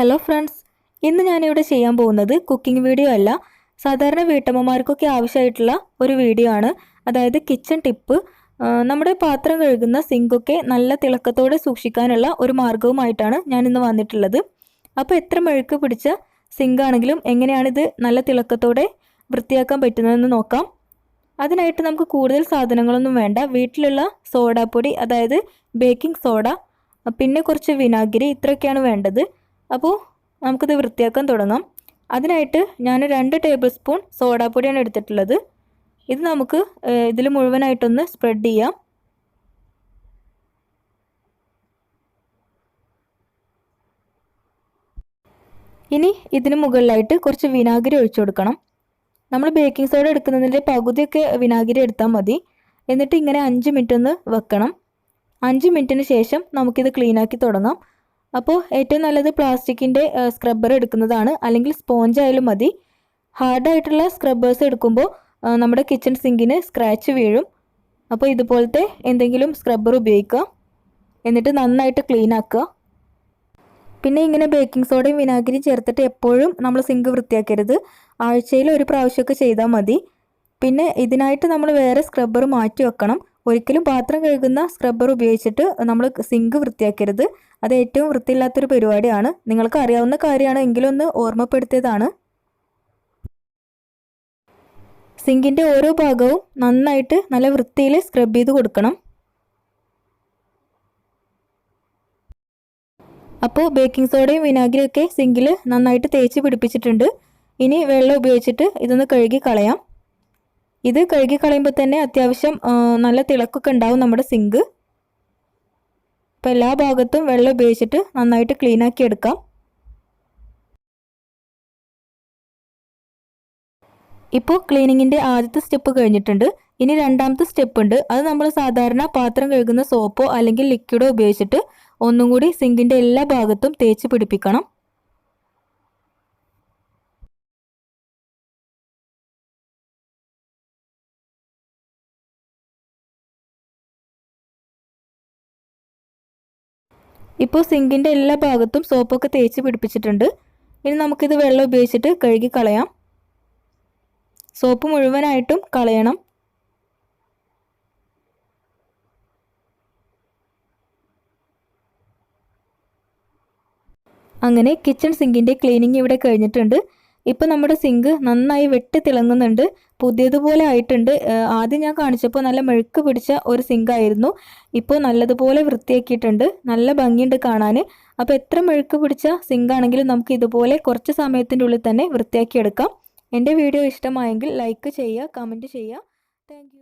Hello friends ഇന്ന് ഞാനിവിടെ ചെയ്യാൻ പോകുന്നത് കുക്കിംഗ് വീഡിയോ അല്ല. സാധാരണ വീട്ടമ്മമാർക്കൊക്കെ ആവശ്യമായിട്ടുള്ള ഒരു വീഡിയോ ആണ്. അതായത് കിച്ചൺ ടിപ്പ്. നമ്മുടെ പാത്രം കഴുകുന്ന സിങ്കൊക്കെ നല്ല തിളക്കത്തോടെ സൂക്ഷിക്കാനുള്ള ഒരു മാർഗവുമായിട്ടാണ് ഞാൻ ഇന്ന് വന്നിട്ടുള്ളത്. അപ്പോൾ എത്ര മെഴുക്ക് പിടിച്ച സിങ്കാണെങ്കിലും എങ്ങനെയാണിത് നല്ല തിളക്കത്തോടെ വൃത്തിയാക്കാൻ പറ്റുന്നതെന്ന് നോക്കാം. അതിനായിട്ട് നമുക്ക് കൂടുതൽ സാധനങ്ങളൊന്നും വേണ്ട. വീട്ടിലുള്ള സോഡാപ്പൊടി അതായത് ബേക്കിംഗ് സോഡ പിന്നെ കുറച്ച് വിനാഗിരി ഇത്രയൊക്കെയാണ് വേണ്ടത്. അപ്പോൾ നമുക്കിത് വൃത്തിയാക്കാൻ തുടങ്ങാം. അതിനായിട്ട് ഞാൻ രണ്ട് ടേബിൾ സ്പൂൺ സോഡാപ്പൊടിയാണ് എടുത്തിട്ടുള്ളത്. ഇത് നമുക്ക് ഇതിൽ മുഴുവനായിട്ടൊന്ന് സ്പ്രെഡ് ചെയ്യാം. ഇനി ഇതിന് മുകളിലായിട്ട് കുറച്ച് വിനാഗിരി ഒഴിച്ചു കൊടുക്കണം. നമ്മൾ ബേക്കിംഗ് സോഡ എടുക്കുന്നതിന്റെ പകുതിയൊക്കെ വിനാഗിരി എടുത്താൽ മതി. എന്നിട്ട് ഇങ്ങനെ അഞ്ച് മിനിറ്റ് ഒന്ന് വെക്കണം. അഞ്ച് മിനിറ്റിന് ശേഷം നമുക്കിത് ക്ലീനാക്കി തുടങ്ങാം. അപ്പോൾ ഏറ്റവും നല്ലത് പ്ലാസ്റ്റിക്കിന്റെ സ്ക്രബ്ബർ എടുക്കുന്നതാണ്. അല്ലെങ്കിൽ സ്പോഞ്ച് ആയാലും മതി. ഹാർഡായിട്ടുള്ള സ്ക്രബ്ബേഴ്സ് എടുക്കുമ്പോൾ നമ്മുടെ കിച്ചൺ സിങ്കിന് സ്ക്രാച്ച് വീഴും. അപ്പോൾ ഇതുപോലത്തെ എന്തെങ്കിലും സ്ക്രബ്ബർ ഉപയോഗിക്കുക. എന്നിട്ട് നന്നായിട്ട് ക്ലീൻ ആക്കുക. പിന്നെ ഇങ്ങനെ ബേക്കിംഗ് സോഡയും വിനാഗിരിയും ചേർത്തിട്ട് എപ്പോഴും നമ്മൾ സിങ്ക് വൃത്തിയാക്കരുത്. ആഴ്ചയിൽ ഒരു പ്രാവശ്യമൊക്കെ ചെയ്താൽ മതി. പിന്നെ ഇതിനായിട്ട് നമ്മൾ വേറെ സ്ക്രബ്ബർ മാറ്റി വെക്കണം. ഒരിക്കലും പാത്രം കഴുകുന്ന സ്ക്രബ്ബർ ഉപയോഗിച്ചിട്ട് നമ്മൾ സിങ്ക് വൃത്തിയാക്കരുത്. അത് ഏറ്റവും വൃത്തിയില്ലാത്തൊരു പരിപാടിയാണ്. നിങ്ങൾക്ക് അറിയാവുന്ന കാര്യമാണ്. എങ്കിലൊന്ന് ഓർമ്മപ്പെടുത്തിയതാണ്. സിങ്കിന്റെ ഓരോ ഭാഗവും നന്നായിട്ട് നല്ല വൃത്തിയിൽ സ്ക്രബ് ചെയ്ത് കൊടുക്കണം. അപ്പോൾ ബേക്കിംഗ് സോഡയും വിനാഗിരിയൊക്കെ സിങ്കിൽ നന്നായിട്ട് തേച്ച് പിടിപ്പിച്ചിട്ടുണ്ട്. ഇനി വെള്ളം ഉപയോഗിച്ചിട്ട് ഇതൊന്ന് കഴുകി കളയാം. ഇത് കഴുകി കളയുമ്പോൾ തന്നെ അത്യാവശ്യം നല്ല തിളക്കൊക്കെ ഉണ്ടാവും നമ്മുടെ സിങ്ക് അപ്പോൾ എല്ലാ ഭാഗത്തും വെള്ളം ഉപയോഗിച്ചിട്ട് നന്നായിട്ട് ക്ലീൻ ആക്കി എടുക്കാം. ഇപ്പോൾ ക്ലീനിങ്ങിന്റെ ആദ്യത്തെ സ്റ്റെപ്പ് കഴിഞ്ഞിട്ടുണ്ട്. ഇനി രണ്ടാമത്തെ സ്റ്റെപ്പ് ഉണ്ട്. അത് നമ്മൾ സാധാരണ പാത്രം കഴുകുന്ന സോപ്പോ അല്ലെങ്കിൽ ലിക്വിഡോ ഉപയോഗിച്ചിട്ട് ഒന്നും കൂടി സിങ്കിന്റെ എല്ലാ ഭാഗത്തും തേച്ച് പിടിപ്പിക്കണം. ഇപ്പോൾ സിങ്കിന്റെ എല്ലാ ഭാഗത്തും സോപ്പൊക്കെ തേച്ച് പിടിപ്പിച്ചിട്ടുണ്ട്. ഇനി നമുക്കിത് വെള്ളം ഉപയോഗിച്ചിട്ട് കഴുകി കളയാം. സോപ്പ് മുഴുവനായിട്ടും കളയണം. അങ്ങനെ കിച്ചൺ സിങ്കിന്റെ ക്ലീനിങ് ഇവിടെ കഴിഞ്ഞിട്ടുണ്ട്. ഇപ്പോൾ നമ്മുടെ സിങ്ക് നന്നായി വെട്ടി തിളങ്ങുന്നുണ്ട്. പുതിയതുപോലെ ആയിട്ടുണ്ട്. ആദ്യം ഞാൻ കാണിച്ചപ്പോൾ നല്ല മെഴുക്ക് പിടിച്ച ഒരു സിങ്ക് ആയിരുന്നു. ഇപ്പോൾ നല്ലതുപോലെ വൃത്തിയാക്കിയിട്ടുണ്ട്. നല്ല ഭംഗിയുണ്ട് കാണാൻ അപ്പോൾ എത്ര മെഴുക്ക് പിടിച്ച സിങ്ക് ആണെങ്കിലും നമുക്ക് ഇതുപോലെ കുറച്ച് സമയത്തിന്റെ ഉള്ളിൽ തന്നെ വൃത്തിയാക്കിയെടുക്കാം എന്റെ വീഡിയോ ഇഷ്ടമായെങ്കിൽ ലൈക്ക് ചെയ്യുക കമന്റ് ചെയ്യുക. താങ്ക്